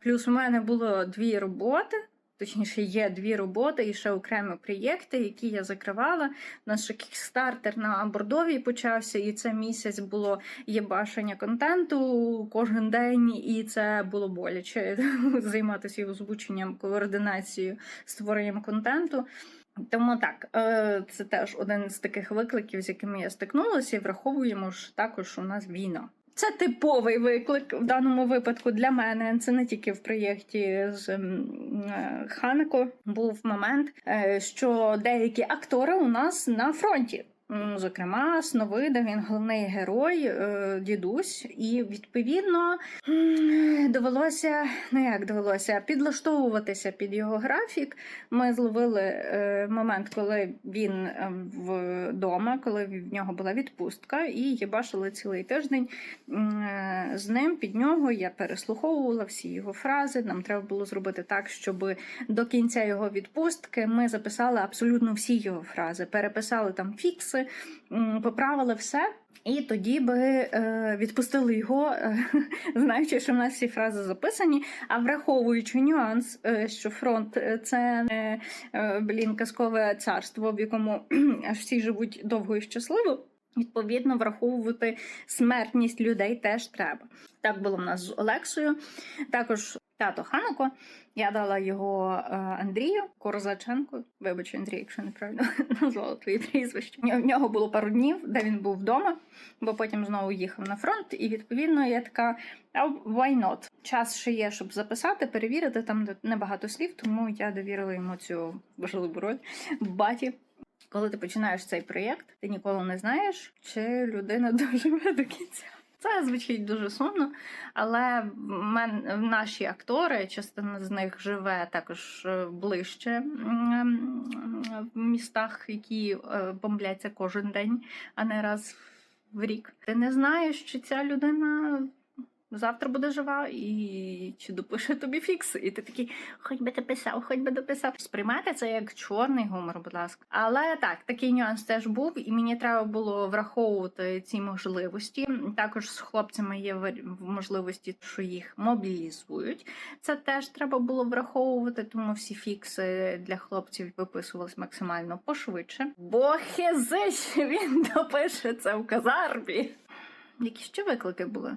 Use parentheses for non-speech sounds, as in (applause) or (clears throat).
Плюс у мене було дві роботи. Точніше, є дві роботи і ще окремі проєкти, які я закривала. Ще кікстартер на бордовій почався, і це місяць було єбашення контенту кожен день, і це було боляче (laughs) займатися його озвученням, координацією, створенням контенту. Тому так, е, це теж один з таких викликів, з якими я стикнулася, і враховуємо що також у нас війна. Це типовий виклик в даному випадку для мене. Це не тільки в проєкті з е, Ханеко. Був момент, е, що деякі актори у нас на фронті. М, Зокрема, Сновида, він головний герой, е, дідусь, і відповідно довелося, ну як довелося, підлаштовуватися під його графік. Ми зловили е, момент, коли він е, вдома, коли в нього була відпустка, і їбашили цілий тиждень з ним під нього. Я переслуховувала всі його фрази. Нам треба було зробити так, щоб до кінця його відпустки ми записали абсолютно всі його фрази, переписали там фікси, м, поправили все. І тоді би е, відпустили його, е, (laughs) знаючи, що в нас всі фрази записані, а враховуючи нюанс, е, що фронт е, це не е, казкове царство, в якому (clears throat) аж всі живуть довго і щасливо. Відповідно, враховувати смертність людей теж треба. Так було в нас з Олексою. Також тато Хануко. Я дала його е, Андрію Корзаченко. Вибач, Андрій, якщо неправильно (laughs) назвала твоє прізвище. В нього було пару днів, де він був вдома, бо потім знову їхав на фронт. І відповідно я така: why not? Час ще є, щоб записати, перевірити. Там небагато слів, тому я довірила йому цю важливу роль баті. Коли ти починаєш цей проєкт, ти ніколи не знаєш, чи людина (laughs) доживе до кінця. Це звучить дуже сумно, але мен, наші актори, частина з них живе також е, ближче в містах, які е, бомбляться кожен день, а не раз в рік. Ти не знаєш, чи ця людина завтра буде жива і чи допише тобі фікс. І ти такий, хоч би дописав, хоч би дописав. Сприймайте це як чорний гумор, будь ласка. Але так, такий нюанс теж був, і мені треба було враховувати ці можливості. Також з хлопцями є можливості, що їх мобілізують. Це теж треба було враховувати, тому всі фікси для хлопців виписувались максимально пошвидше. Бо хезич він допише це в казармі. Які ще виклики були?